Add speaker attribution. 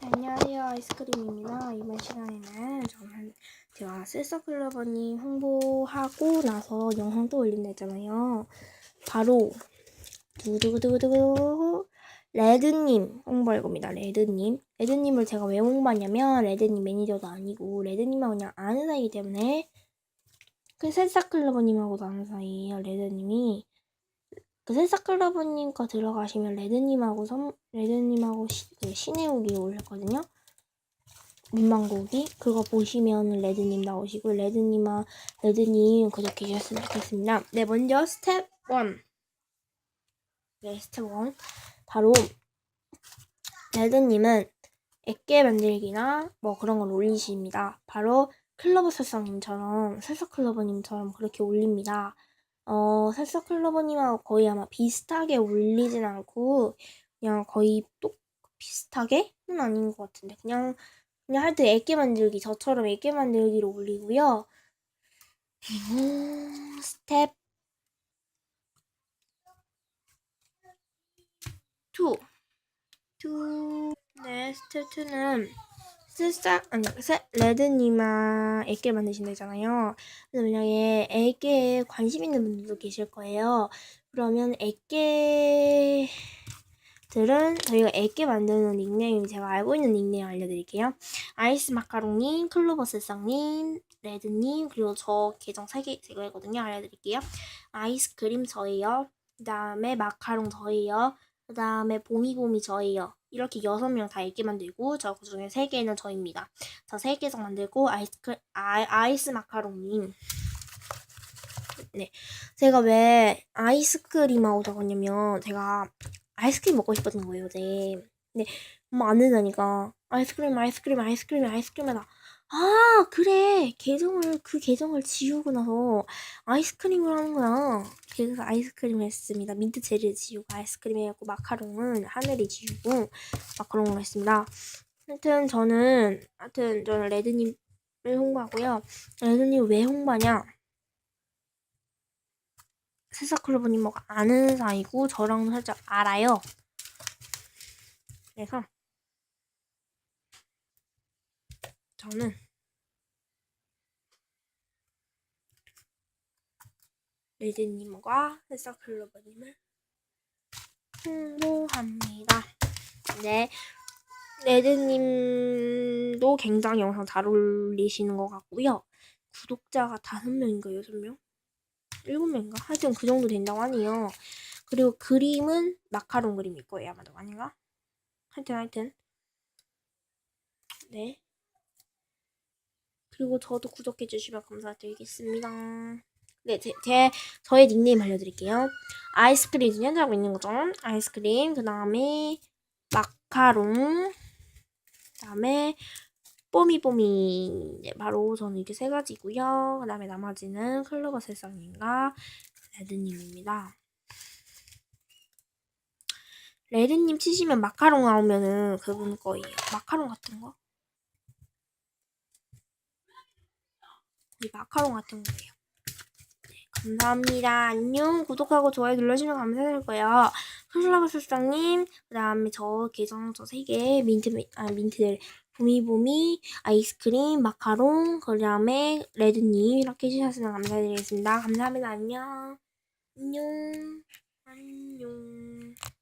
Speaker 1: 안녕하세요 아이스크림입니다. 이번 시간에는 저는 제가 셀서클러버님 홍보하고 나서 영상 또 올린다 했잖아요. 바로 두두두두두 레드님 홍보할 겁니다. 레드님. 레드님을 제가 왜 홍보하냐면 레드님 매니저도 아니고 레드님하고 그냥 아는 사이기 때문에 그 셀사클러버님하고도 아는 사이예요. 레드님이 그 셀사클러버님 거 들어가시면 레드님하고 선 레드님하고 시, 그 신해오기 올렸거든요. 민망고기 그거 보시면 레드님 나오시고 레드님아 레드님 구독해 주셨으면 좋겠습니다. 네 먼저 스텝 1. 네 스텝 1 바로 레드님은 액계 만들기나 뭐 그런 걸 올리십니다. 바로 클로버 설상님처럼 설사클로버님처럼 그렇게 올립니다. 어, 살사 클로버님하고 거의 아마 비슷하게 올리진 않고, 그냥 거의 똑 비슷하게는 아닌 것 같은데, 그냥, 그냥 하여튼 애기 만들기, 저처럼 애기 만들기로 올리고요. 그리고, 스텝 2. 2. 네, 스텝 2는, 쓸싹 아니 세, 레드님아 애깨 만드신다잖아요. 그래서 만약에 애깨에 관심 있는 분들도 계실 거예요. 그러면 애깨들은 저희가 애깨 만드는 닉네임 제가 알고 있는 닉네임 알려드릴게요. 아이스 마카롱님, 클로버스쌍님, 레드님 그리고 저 계정 3개 제거했거든요. 알려드릴게요. 아이스크림 저예요. 그 다음에 마카롱 저예요. 그 다음에 봄이봄이 저예요. 이렇게 여섯 명 다 읽게 만들고 저 그중에 세 개는 저입니다. 저 세 개서 만들고 아이스크 아, 아이스 마카롱님. 네, 제가 왜 아이스크림 하고 적었냐면 제가 아이스크림 먹고 싶었던 거예요, 어제. 근데 엄마 안 된다니까 아이스크림, 아이스크림, 아이스크림, 아이스크림 하다. 아, 그래. 계정을, 그 계정을 지우고 나서 아이스크림을 하는 거야. 그래서 아이스크림을 했습니다. 민트 체리를 지우고 아이스크림 해갖고 마카롱은 하늘이 지우고 마카롱을 했습니다. 하여튼 저는, 하여튼 저는 레드님을 홍보하고요. 레드님 왜 홍보하냐? 세사클로버님 뭐가 아는 사이고 저랑도 살짝 알아요. 그래서 저는 레드님과 헬사클로버님을 홍보합니다. 네, 레드님도 굉장히 영상 잘 올리시는 것 같고요. 구독자가 다섯 명인가 여섯 명? 일곱 명인가? 하여튼 그 정도 된다고 하네요. 그리고 그림은 마카롱 그림일 거예요 아마도 아닌가? 하여튼 하여튼 네. 그리고 저도 구독해 주시면 감사드리겠습니다. 네, 제, 제 저의 닉네임 알려드릴게요. 아이스크림 지금 현재 하고 있는 거죠. 아이스크림, 그 다음에 마카롱, 그 다음에 뽀미뽀미. 네, 바로 저는 이렇게 세 가지고요. 그 다음에 나머지는 클로버 세상님과 레드님입니다. 레드님 치시면 마카롱 나오면은 그분 거예요. 마카롱 같은 거? 이 마카롱 같은 거예요. 네, 감사합니다. 안녕. 구독하고 좋아요 눌러주시면 감사드릴 거예요. 클로버스상님, 그 다음에 저 계정 저 세 개, 민트, 아, 민트들, 보미보미, 아이스크림, 마카롱, 그 다음에 레드님, 이렇게 해주셨으면 감사드리겠습니다. 감사합니다. 안녕. 안녕. 안녕.